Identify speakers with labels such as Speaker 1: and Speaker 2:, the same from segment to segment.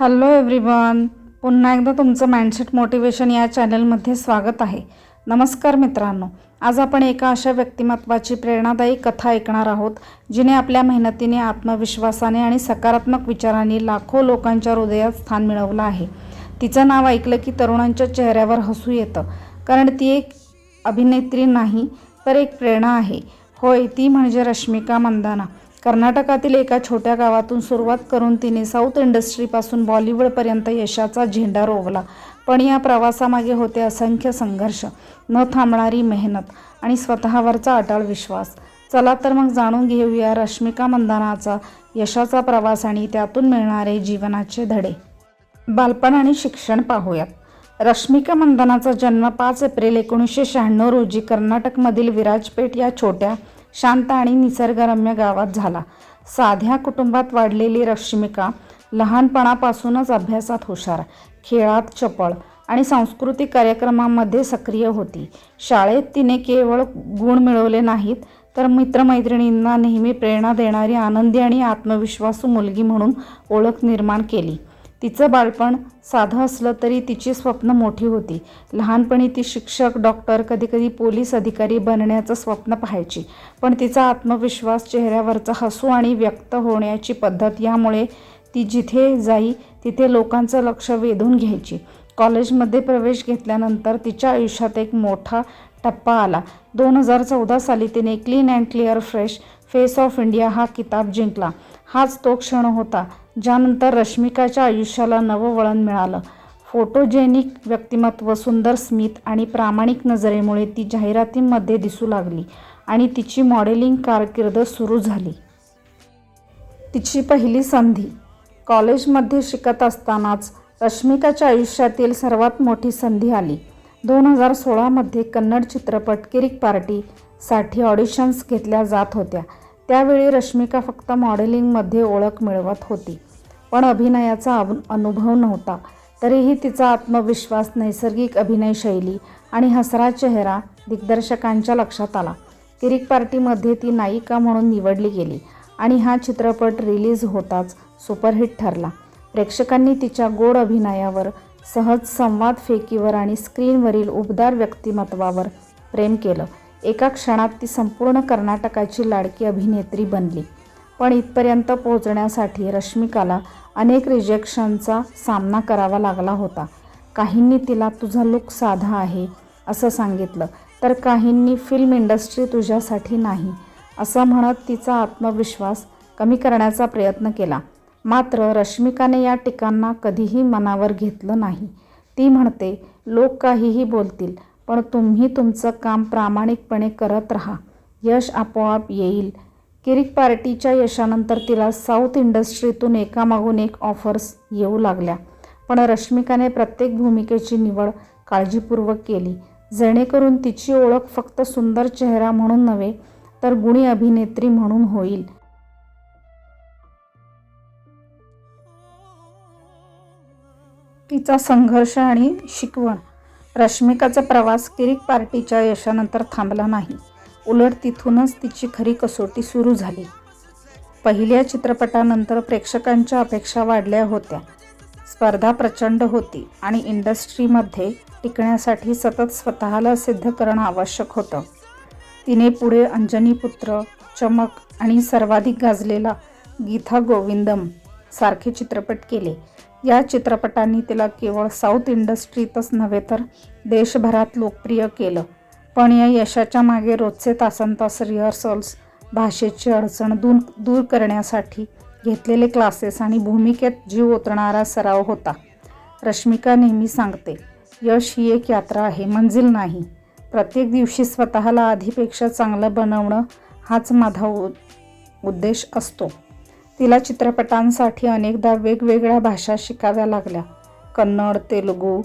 Speaker 1: Hello everyone पुन्हा एकदा तुमचं माइंडसेट मोटिवेशन या चॅनलमध्ये स्वागत आहे. नमस्कार मित्रांनो. आज आपण एका अशा व्यक्तिमत्वाची प्रेरणादायी कथा ऐकणार आहोत जिने आपल्या मेहनतीने आत्मविश्वासाने आणि सकारात्मक विचारांनी लाखो लोकांच्या हृदयात स्थान मिळवलं आहे. तिचं नाव ऐकलं की तरुणांच्या चेहऱ्यावर हसू येतं. कारण ती एक अभिनेत्री नाही तर एक प्रेरणा आहे. होय ती म्हणजे रश्मिका मंदाना. कर्नाटकातील एका छोट्या गावातून सुरुवात करून तिने साऊथ इंडस्ट्रीपासून बॉलिवूडपर्यंत यशाचा झेंडा रोवला. पण या प्रवासामागे होते असंख्य संघर्ष न थांबणारी मेहनत आणि स्वतःवरचा अटाळ विश्वास. चला तर मग जाणून घेऊया रश्मिका मंदानाचा यशाचा प्रवास आणि त्यातून मिळणारे जीवनाचे धडे. बालपण आणि शिक्षण पाहूयात. रश्मिका मंदनाचा जन्म पाच एप्रिल एकोणीसशे शहाण्णव रोजी कर्नाटकमधील विराजपेठ या छोट्या शांत आणि निसर्गरम्य गावात झाला. साध्या कुटुंबात वाढलेली रश्मिका लहानपणापासूनच अभ्यासात हुशार खेळात चपळ आणि सांस्कृतिक कार्यक्रमांमध्ये सक्रिय होती. शाळेत तिने केवळ गुण मिळवले नाहीत तर मित्रमैत्रिणींना नेहमी प्रेरणा देणारी आनंदी आणि आत्मविश्वासू मुलगी म्हणून ओळख निर्माण केली. तिचं बालपण साधं असलं तरी तिची स्वप्न मोठी होती. लहानपणी ती शिक्षक डॉक्टर कधीकधी पोलीस अधिकारी बनण्याचं स्वप्न पाहायची. पण तिचा आत्मविश्वास चेहऱ्यावरचा हसू आणि व्यक्त होण्याची पद्धत यामुळे ती जिथे जाई तिथे लोकांचं लक्ष वेधून घ्यायची. कॉलेजमध्ये प्रवेश घेतल्यानंतर तिच्या आयुष्यात एक मोठा टप्पा आला. दोन हजार चौदा साली तिने clean and clear fresh face of India हा किताब जिंकला. हाच तो क्षण होता. ज्यानंतर रश्मिकाच्या आयुष्याला नवं वळण मिळालं. फोटोजेनिक व्यक्तिमत्व सुंदर स्मित आणि प्रामाणिक नजरेमुळे ती जाहिरातींमध्ये दिसू लागली आणि तिची मॉडेलिंग कारकीर्द सुरू झाली. तिची पहिली संधी कॉलेजमध्ये शिकत असतानाच रश्मिकाच्या आयुष्यातील सर्वात मोठी संधी आली. दोन हजार सोळामध्ये कन्नड चित्रपट किरिक पार्टीसाठी ऑडिशन्स घेतल्या जात होत्या. त्यावेळी रश्मिका फक्त मॉडेलिंगमध्ये ओळख मिळवत होती. पण अभिनयाचा अभ अनुभव नव्हता. तरीही तिचा आत्मविश्वास नैसर्गिक अभिनय शैली आणि हसरा चेहरा दिग्दर्शकांच्या लक्षात आला. किरिक पार्टीमध्ये ती नायिका म्हणून निवडली गेली आणि हा चित्रपट रिलीज होताच सुपरहिट ठरला. प्रेक्षकांनी तिच्या गोड अभिनयावर सहज संवाद फेकीवर आणि स्क्रीनवरील उबदार व्यक्तिमत्वावर प्रेम केलं. एका क्षणात ती संपूर्ण कर्नाटकाची लाडकी अभिनेत्री बनली. पण इथपर्यंत पोहोचण्यासाठी रश्मिकाला अनेक रिजेक्शनचा सामना करावा लागला होता. काहींनी तिला तुझा लुक साधा आहे असं सांगितलं. तर काहींनी फिल्म इंडस्ट्री तुझ्यासाठी नाही असं म्हणत तिचा आत्मविश्वास कमी करण्याचा प्रयत्न केला. मात्र रश्मिकाने या टिकांना कधीही मनावर घेतलं नाही. ती म्हणते लोक काहीही बोलतील पण तुम्ही तुमचं काम प्रामाणिकपणे करत राहा. यश आपोआप येईल. किरिक पार्टीच्या यशानंतर तिला साऊथ इंडस्ट्रीतून एकामागून एक ऑफर्स येऊ लागल्या. पण रश्मिकाने प्रत्येक भूमिकेची निवड काळजीपूर्वक केली. जेणेकरून तिची ओळख फक्त सुंदर चेहरा म्हणून नव्हे तर गुणी अभिनेत्री म्हणून होईल. तिचा संघर्ष आणि शिकवण. रश्मिकाचा प्रवास किरिक पार्टीच्या यशानंतर थांबला नाही. उलट तिथूनच तिची खरी कसोटी सुरू झाली. पहिल्या चित्रपटानंतर प्रेक्षकांच्या अपेक्षा वाढल्या होत्या. स्पर्धा प्रचंड होती आणि इंडस्ट्रीमध्ये टिकण्यासाठी सतत स्वतःला सिद्ध करणं आवश्यक होतं. तिने पुढे अंजनी पुत्र चमक आणि सर्वाधिक गाजलेला गीता गोविंदम सारखे चित्रपट केले. या चित्रपटांनी तिला केवळ साऊथ इंडस्ट्रीतच नव्हे तर देशभरात लोकप्रिय केलं. पण या यशाच्या मागे रोजचे तासनतास रिहर्सल्स भाषेची अडचण दूर दूर करण्यासाठी घेतलेले क्लासेस आणि भूमिकेत जीव ओतणारा सराव होता. रश्मिका नेहमी सांगते यश ही एक यात्रा आहे मंजिल नाही. प्रत्येक दिवशी स्वतःला आधीपेक्षा चांगलं बनवणं हाच माझा उ उद्देश असतो. तिला चित्रपटांसाठी अनेकदा वेगवेगळ्या भाषा शिकाव्या लागल्या. कन्नड तेलुगू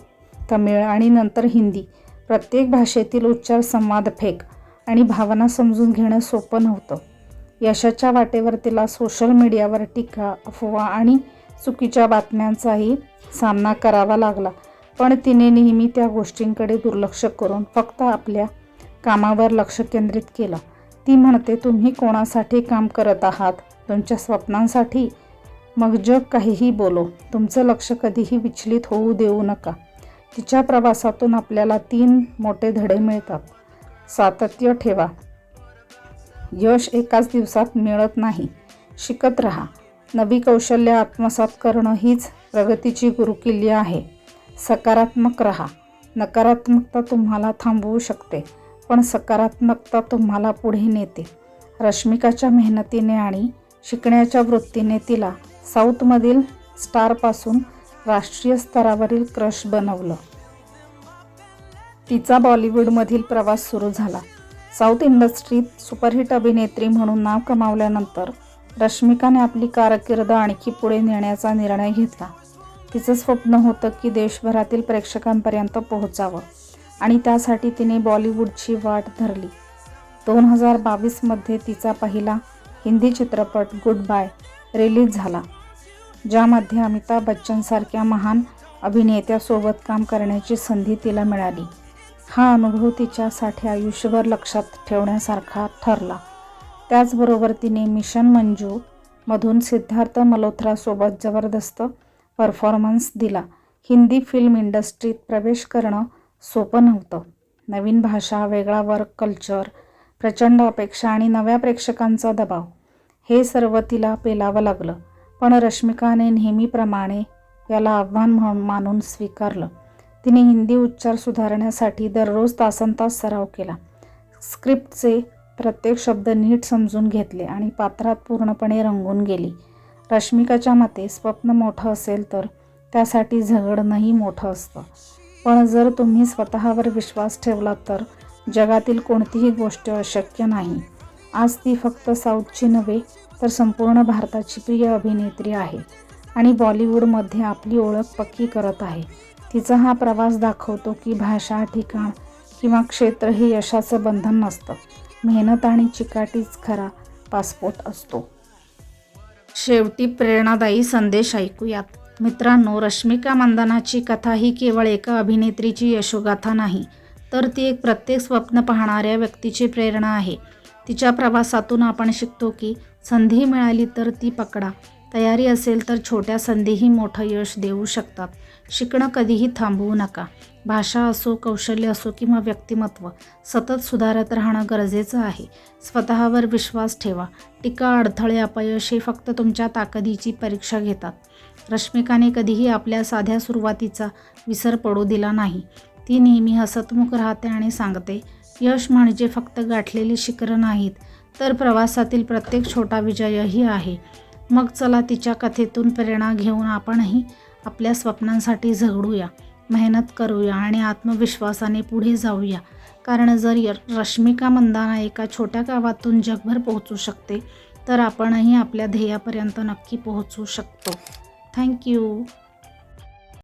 Speaker 1: तमिळ आणि नंतर हिंदी. प्रत्येक भाषेतील उच्चार संवाद फेक आणि भावना समजून घेणं सोपं नव्हतं. यशाच्या वाटेवर तिला सोशल मीडियावर टीका अफवा आणि चुकीच्या बातम्यांचाही सामना करावा लागला. पण तिने नेहमी त्या गोष्टींकडे दुर्लक्ष करून फक्त आपल्या कामावर लक्ष केंद्रित केलं. ती म्हणते तुम्ही कोणासाठी काम करत आहात? तुमच्या स्वप्नांसाठी मग जग काहीही बोलो. तुमचं लक्ष कधीही विचलित होऊ देऊ नका. तिच्या प्रवासातून आपल्याला तीन मोठे धडे मिळतात. सातत्य ठेवा. यश एकाच दिवसात मिळत नाही. शिकत राहा. नवी कौशल्य आत्मसात करणं हीच प्रगतीची गुरुकिल्ली आहे. सकारात्मक राहा. नकारात्मकता तुम्हाला थांबवू शकते पण सकारात्मकता तुम्हाला पुढे नेते. रश्मिकाच्या मेहनतीने आणि शिकण्याच्या वृत्तीने तिला साऊथमधील स्टारपासून राष्ट्रीय स्तरावरील क्रश बनवलं. तिचा बॉलिवूडमधील प्रवास सुरू झाला. साऊथ इंडस्ट्रीत सुपरहिट अभिनेत्री म्हणून नाव कमावल्यानंतर रश्मिकाने आपली कारकीर्द आणखी पुढे नेण्याचा निर्णय घेतला. तिचं स्वप्न होतं की देशभरातील प्रेक्षकांपर्यंत पोहोचावं आणि त्यासाठी तिने बॉलिवूडची वाट धरली. दोन हजार बावीसमध्ये तिचा पहिला हिंदी चित्रपट गुड बाय रिलीज झाला. ज्यामध्ये अमिताभ बच्चनसारख्या महान अभिनेत्यासोबत काम करण्याची संधी तिला मिळाली. हा अनुभव तिच्यासाठी आयुष्यभर लक्षात ठेवण्यासारखा ठरला. त्याचबरोबर तिने मिशन मंजू मधून सिद्धार्थ मल्होत्रासोबत जबरदस्त परफॉर्मन्स दिला. हिंदी फिल्म इंडस्ट्रीत प्रवेश करणं सोपं नव्हतं. नवीन भाषा वेगळा वर्क कल्चर प्रचंड अपेक्षा आणि नव्या प्रेक्षकांचा दबाव हे सर्व तिला पेलावं लागलं. पण रश्मिकाने नेहमीप्रमाणे याला आव्हान म्हणून मानून स्वीकारलं. तिने हिंदी उच्चार सुधारण्यासाठी दररोज तासनतास सराव केला. स्क्रिप्टचे प्रत्येक शब्द नीट समजून घेतले आणि पात्रात पूर्णपणे रंगून गेली. रश्मिकाच्या मते स्वप्न मोठं असेल तर त्यासाठी झगडणंही मोठं असतं. पण जर तुम्ही स्वतःवर विश्वास ठेवला तर जगातील कोणतीही गोष्ट अशक्य नाही. आज ती फक्त साऊथची नव्हे तर संपूर्ण भारताची प्रिय अभिनेत्री आहे आणि बॉलिवूडमध्ये आपली ओळख पक्की करत आहे. तिचा हा प्रवास दाखवतो की भाषा ठिकाण किंवा क्षेत्र हे यशाचं बंधन नसतं. मेहनत आणि चिकाटीच खरा पासपोर्ट असतो. शेवटी प्रेरणादायी संदेश ऐकूयात. मित्रांनो रश्मिका मंदनाची कथा ही केवळ एका अभिनेत्रीची यशोगाथा नाही तर ती एक प्रत्येक स्वप्न पाहणाऱ्या व्यक्तीची प्रेरणा आहे. तिच्या प्रवासातून आपण शिकतो की संधी मिळाली तर ती पकडा. तयारी असेल तर छोट्या संधीही मोठं यश देऊ शकतात. शिकणं कधीही थांबवू नका. भाषा असो कौशल्य असो किंवा व्यक्तिमत्व सतत सुधारत राहणं गरजेचं आहे. स्वतःवर विश्वास ठेवा. टीका अडथळे अपयश हे फक्त तुमच्या ताकदीची परीक्षा घेतात. रश्मिकाने कधीही आपल्या साध्या सुरुवातीचा विसर पडू दिला नाही. ती नेहमी हसतमुख राहते आणि सांगते यश म्हणजे फक्त गाठलेली शिखरं नाहीत तर प्रवासातील प्रत्येक छोटा विजयही आहे. मग चला तिच्या कथेतून प्रेरणा घेऊन आपणही आपल्या स्वप्नांसाठी झगडूया मेहनत करूया आणि आत्मविश्वासाने पुढे जाऊया. कारण जर य रश्मिका मंदाना एका छोट्या गावातून जगभर पोहोचू शकते तर आपणही आपल्या ध्येयापर्यंत नक्की पोहोचू शकतो. थँक्यू.